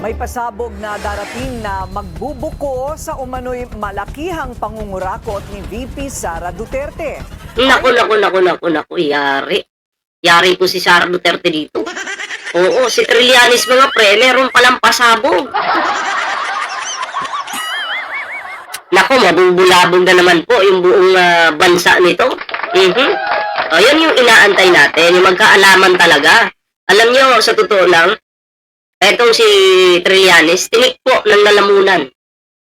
May pasabog na darating na magbubuko sa umano'y malakihang pangungurakot ni VP Sara Duterte. Naku, naku, naku, naku, naku, yari. Yari po si Sara Duterte dito. Oo, si Trillanes mga pre, meron palang pasabog. Naku, mabubulabog na naman po yung buong ah, bansa nito. Mhm. O, yun yung inaantay natin, yung magkaalaman talaga. Alam nyo, sa totoo lang, etong si Trillanes, tinik po ng lalamunan.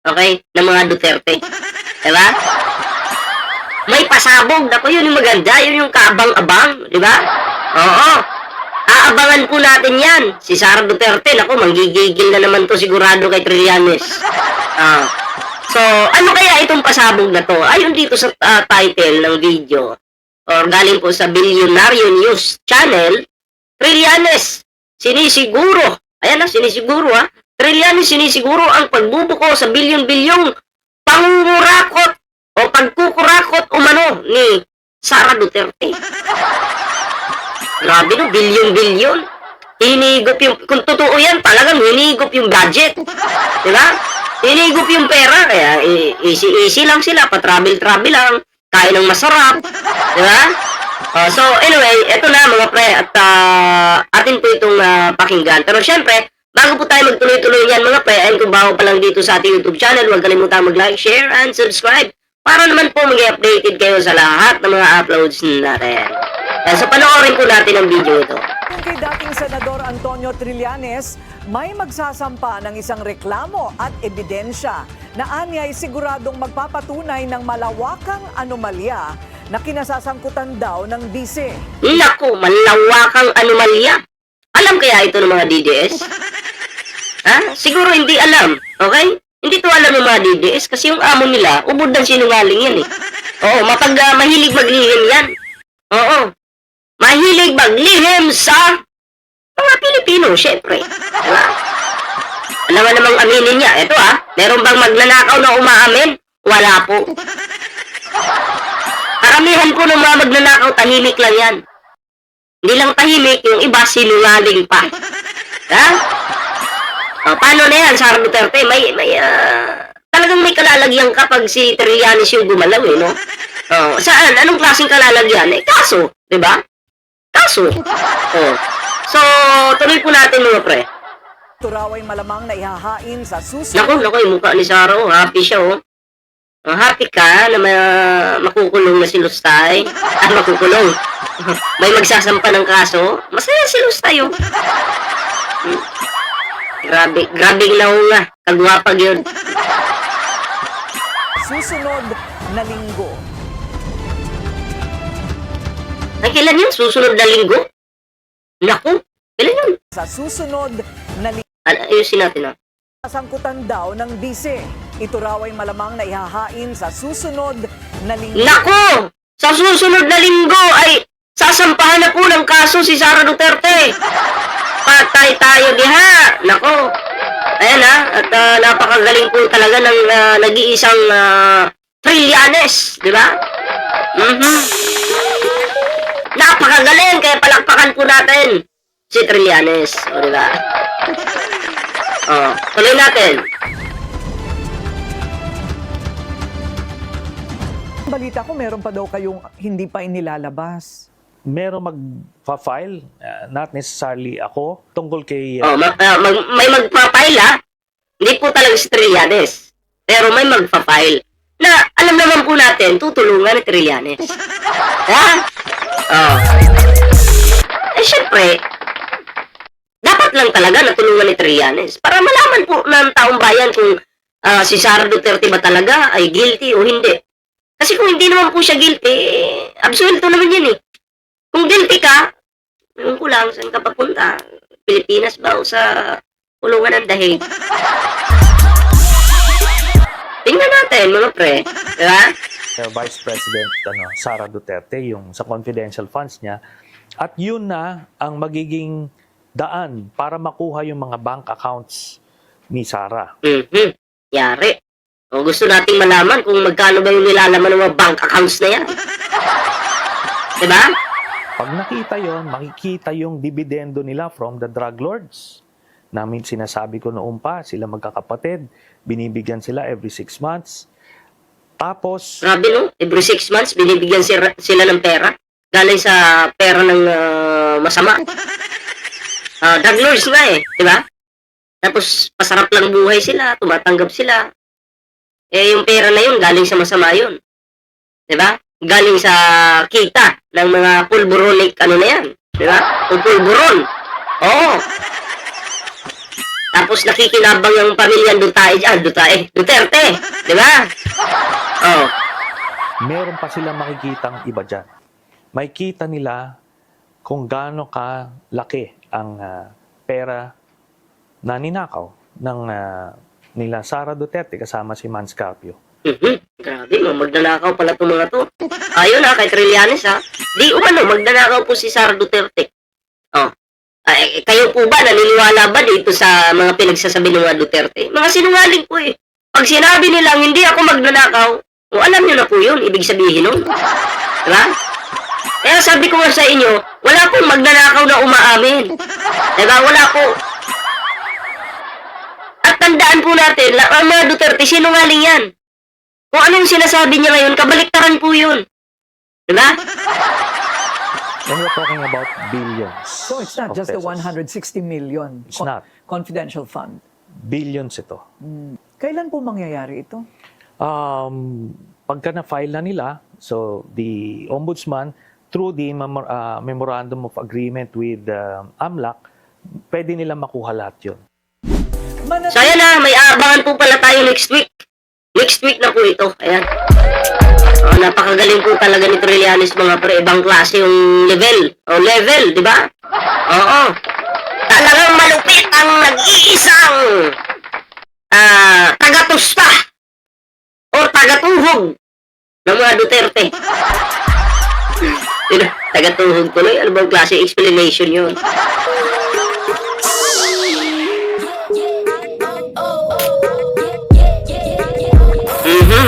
Okay? Ng mga Duterte. Diba? May pasabog. Naku, yun yung maganda. Yun yung kaabang-abang. Di ba? Oo. Aabangan po natin yan. Si Sara Duterte, naku, manggigigil na naman to sigurado kay Trillanes. Ah. So, ano kaya itong pasabog na to? Ayon dito sa ah, title ng video, or galing po sa Billionaire News Channel, Trillanes, sinisiguro, ayan na, sinisiguro ha, Trillanes sinisiguro ang pagbubuko sa bilyon-bilyong pangungurakot o pagkukurakot umano ni Sara Duterte. Grabe no, bilyon-bilyon. Hinigop yung, kung totoo yan, talagang hinigop yung budget. Di ba? Hinigop yung pera, kaya easy-easy lang sila, pa-travel-travel lang, kain ng masarap. Di Oh, so, anyway, eto na mga pre, at ah, atin po itong ah, pakinggan. Pero syempre, bago po tayo magtuloy-tuloy yan mga pre, and kung bago pa lang dito sa ating YouTube channel, huwag kalimutan mag-like, share, and subscribe para naman po maging updated kayo sa lahat ng mga uploads natin. Kaya so, panoorin po natin ang video ito. Kay dating Senador Antonio Trillanes, may magsasampa ng isang reklamo at ebidensya na anya ay siguradong magpapatunay ng malawakang anomalya na kinasasangkutan daw ng bise. Naku, malawakang anomalya. Alam kaya ito ng mga DDS? Ha? Siguro hindi alam, okay? Hindi to alam ng mga DDS kasi yung amo nila, ubod ng sinungaling yan eh. Oo, mapag ah, mahilig maglihim yan. Oo. Mahilig maglihim sa mga Pilipino, syempre. Diba? Mo namang aminin niya. Ito ah, meron bang magnanakaw na umaamin? Wala po. Karamihan po ng mga magnanakaw, tahimik lang yan. Hindi lang tahimik, yung iba sinungaling pa. Ha? O, paano na yan, Sara Duterte? May, may, ah, talagang may kalalagyan kapag si Trillanes yung gumalaw, eh, no? O, saan? Anong klaseng kalalagyan? Eh, kaso, di ba? Kaso. O. So, tuloy po natin mga pre. Ito raw ay malamang na ihahain sa Naku, susunod naku, yung mukha ni Sara, oh, happy siya, oh. Oh, happy ka na may, ah, makukulong na si Lustay. Ah, makukulong. may magsasampa ng kaso. Masaya si Lustay, oh. Hmm. Grabe, grabe na nga. Kagwapag yun. susunod na linggo. Ay, kailan yun? Susunod na linggo? Naku, kailan yun? Sa susunod na linggo. Al- ayusin natin, ah. Sangkutan daw ng bise. Ito raw ay malamang na ihahain sa susunod na linggo. Naku! Sa susunod na linggo ay sasampahan na po ng kaso si Sara Duterte. Patay tayo diha. Naku. Ayan ha. At ah, napakagaling po talaga ng ah, nag-iisang uh, Trillanes. Di ba? Mhm. Napakagaling. Kaya palakpakan po natin si Trillanes. O, di ba? Oh, tuloy natin. Balita ko meron pa daw kayong hindi pa inilalabas. meron mag-file, uh, not necessarily ako, tungkol kay Oh, uh, ma- ah, mag- may magpa-file ha. Hindi po talaga si Trillanes. Pero may magpa-file. Na alam naman po natin, tutulungan ni Trillanes. ha? Oh. Eh, syempre, dapat lang talaga natulungan ni Trillanes para malaman po ng taong bayan kung ah, si Sara Duterte ba talaga ay guilty o hindi. Kasi kung hindi naman po siya guilty, eh, naman yan eh. Kung guilty ka, alam ko lang, saan ka papunta? Pilipinas ba o sa kulungan ng dahig? Tingnan natin, mga pre. Diba? Uh, Vice President ano, Sara Duterte, yung sa confidential funds niya. At yun na ang magiging daan para makuha yung mga bank accounts ni Sara. Mhm. Yari. O gusto nating malaman kung magkano ba yung nilalaman ng mga bank accounts na yan. Diba? Pag nakita yon, makikita yung dividendo nila from the drug lords. namin sinasabi ko noon pa, sila magkakapatid, binibigyan sila every six months. Tapos, Grabe no, every six months binibigyan sila, sila ng pera. Galing sa pera ng ah, masama. Ah, drug lords nga eh, di ba? Tapos pasarap lang buhay sila, tumatanggap sila. Eh yung pera na yun, galing sa masama yun. Di ba? Galing sa kita ng mga pulburonic ano na yan. Di ba? O pulburon. Oo. Tapos nakikinabang yung pamilya Duterte, ah, Duterte, Duterte. Di ba? Oo. meron pa silang makikitang iba dyan. May kita nila kung gaano ka laki ang ah, pera na ninakaw ng ah, nila Sara Duterte kasama si Man Scarpio. Mhm. Grabe, no, magnanakaw pala itong mga to. Ayun ha, kay Trillanes ha. Di umano, magnanakaw po si Sara Duterte. Oh. Ay, kayo po ba, naniniwala ba dito sa mga pinagsasabi ng mga Duterte? Mga sinungaling po eh. Pag sinabi nilang hindi ako magnanakaw, o alam niyo na po yun, ibig sabihin nun. Diba? Kaya sabi ko nga sa inyo, wala pong magnanakaw na umaamin. Diba? Wala po. At tandaan po natin, la- ang mga Duterte, sinungaling yan. Kung anong sinasabi niya ngayon, kabaliktaran po yun. Diba? And we're talking about billions So it's not just the pesos. 160 million It's co- not. confidential fund. Billions ito. Kailan po mangyayari ito? Um, pagka na-file na nila, so the ombudsman, through the memor- ah, memorandum of agreement with uh, AMLAC, pwede nila makuha lahat yun. So ayan na, may aabangan po pala tayo next week. Next week na po ito. Ayan. Oh, napakagaling po talaga ni Trillanes mga pre. Ibang klase yung level. O level, di ba? Oo. Talagang malupit ang nag-iisang ah tagatusta o tagatuhog ng mga Duterte. Yun, tagatuhog tuloy. Ano bang klase explanation yun? Mhm.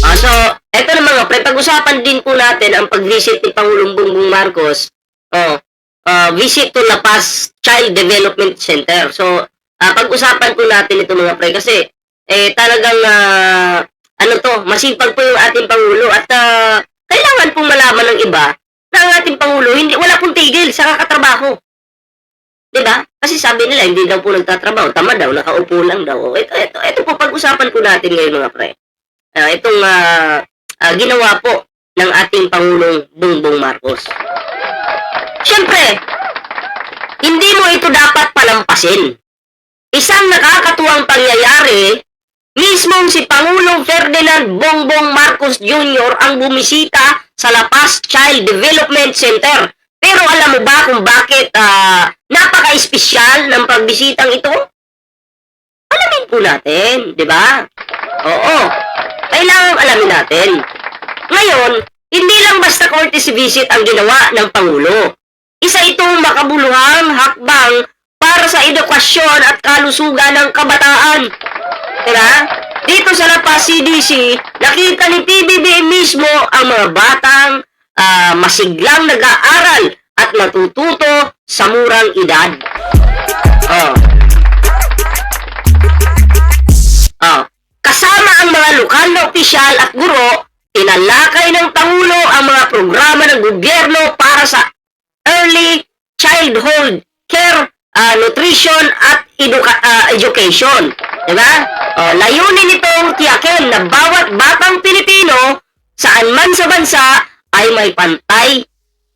Ah, so, eto na mga pre, pag-usapan din po natin ang pag-visit ni Pangulong Bongbong Marcos. Oh, ah, visit to La Paz Child Development Center. So, ah, pag-usapan po natin ito mga pre kasi eh talagang ah, ano to, masipag po yung ating Pangulo at ah, kailangan pong malaman ng iba na ang ating Pangulo hindi wala pong tigil sa kakatrabaho. 'Di ba? Kasi sabi nila hindi daw po nagtatrabaho, tama daw, nakaupo lang daw. O, Ito ito ito po pag-usapan po natin ngayon mga pre. Ah, itong ah, ah, ginawa po ng ating Pangulong Bongbong Marcos. Siyempre, hindi mo ito dapat palampasin. Isang nakakatuwang pangyayari, mismong si Pangulong Ferdinand Bongbong Marcos Jr. ang bumisita sa La Paz Child Development Center. Pero alam mo ba kung bakit ah, napaka-espesyal ng pagbisitang ito? Alamin po natin, di ba? Oo. Kailangan alamin natin. Ngayon, hindi lang basta courtesy visit ang ginawa ng Pangulo. Isa itong makabuluhang hakbang para sa edukasyon at kalusugan ng kabataan. Diba? Dito sa La Paz CDC, nakita ni PBBM mismo ang mga batang ah, masiglang nag-aaral at natututo sa murang edad. Oh. Oh. Kasama ang mga lokal na opisyal at guro, tinalakay ng Pangulo ang mga programa ng gobyerno para sa early childhood care, ah, nutrition at educa- ah, education. Diba? Oh, layunin nitong tiyakin na bawat batang Pilipino saan man sa bansa ay may pantay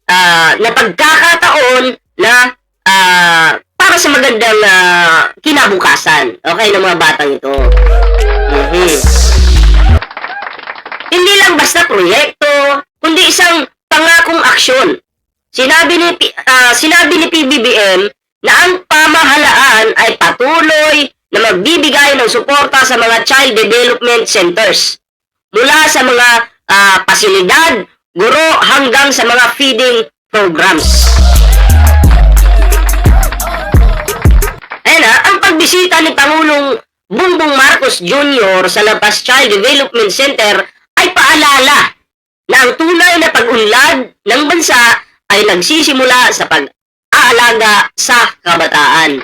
ah, na pagkakataon na ah, para sa magandang ah, kinabukasan. Okay, ng mga batang ito. Mhm. Hindi lang basta proyekto, kundi isang pangakong aksyon. Sinabi ni ah, sinabi ni PBBM na ang pamahalaan ay patuloy na magbibigay ng suporta sa mga child development centers. Mula sa mga ah, pasilidad, guro hanggang sa mga feeding programs. Ayan na, ang pagbisita ni Pangulong Bongbong Marcos Jr. sa La Paz Child Development Center ay paalala na ang tunay na pag-unlad ng bansa ay nagsisimula sa pag-aalaga sa kabataan.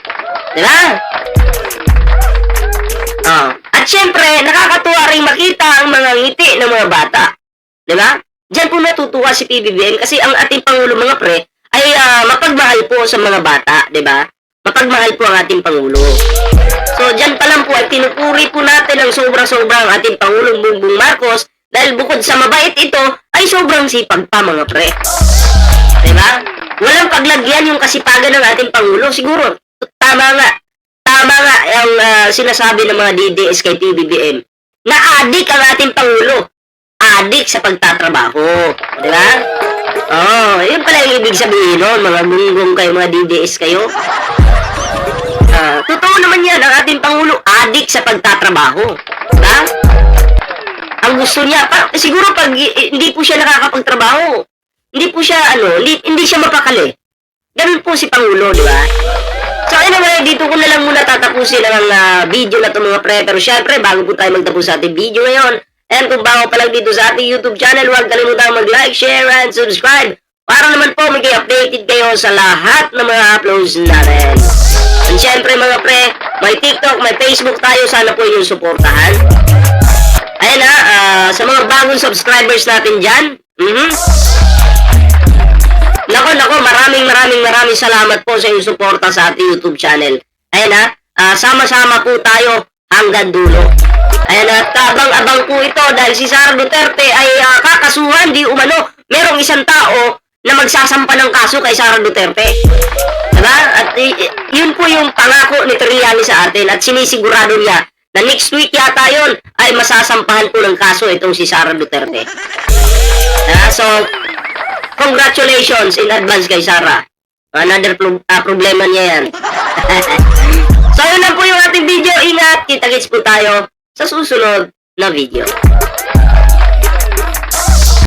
Di ba? Oh. At syempre, nakakatuwa rin makita ang mga ngiti ng mga bata. Di ba? Diyan po natutuwa si PBBM kasi ang ating Pangulo mga pre ay ah, mapagmahal po sa mga bata, di ba? Mapagmahal po ang ating Pangulo. So, diyan pa lang po ay pinupuri po natin ang sobrang-sobrang ating Pangulong Bongbong Marcos dahil bukod sa mabait ito, ay sobrang sipag pa mga pre. Diba? Walang paglagyan yung kasipagan ng ating Pangulo. Siguro, tama nga. Tama nga ang ah, sinasabi ng mga DDS kay PBBM na adik ang ating Pangulo. Adik sa pagtatrabaho. Diba? Oh, yun pala yung ibig sabihin nun, mga bunggong kayo, mga DDS kayo. Ah, totoo naman yan, ang ating Pangulo, adik sa pagtatrabaho. Diba? Ang gusto niya, pa, siguro pag hindi po siya nakakapagtrabaho, hindi po siya, ano, hindi, hindi siya mapakali. Ganun po si Pangulo, di ba? So, anyway, dito ko na lang muna tatapusin ang ah, video na ito mga pre. Pero syempre, bago po tayo magtapos sa ating video ngayon, and kung bago pa lang dito sa ating YouTube channel, huwag kalimutan mag-like, share, and subscribe para naman po maging updated kayo sa lahat ng mga uploads natin. And syempre mga pre, may TikTok, may Facebook tayo, sana po yung suportahan. Ayan na, ah, sa mga bagong subscribers natin dyan, mhm. Nako, nako, maraming maraming maraming salamat po sa iyong suporta sa ating YouTube channel. Ayan na, ah, sama-sama po tayo hanggang dulo. Ayan na, tabang-abang po ito dahil si Sara Duterte ay ah, kakasuhan, di umano, merong isang tao na magsasampa ng kaso kay Sara Duterte. Diba? At yun po yung pangako ni Triani sa atin at sinisigurado niya na next week yata yun ay masasampahan po ng kaso itong si Sara Duterte. Ah, so, congratulations in advance kay Sara. Another pro- ah, problema niya yan. so, yun lang po yung ating video. Ingat, kita-kits po tayo sa susunod na video.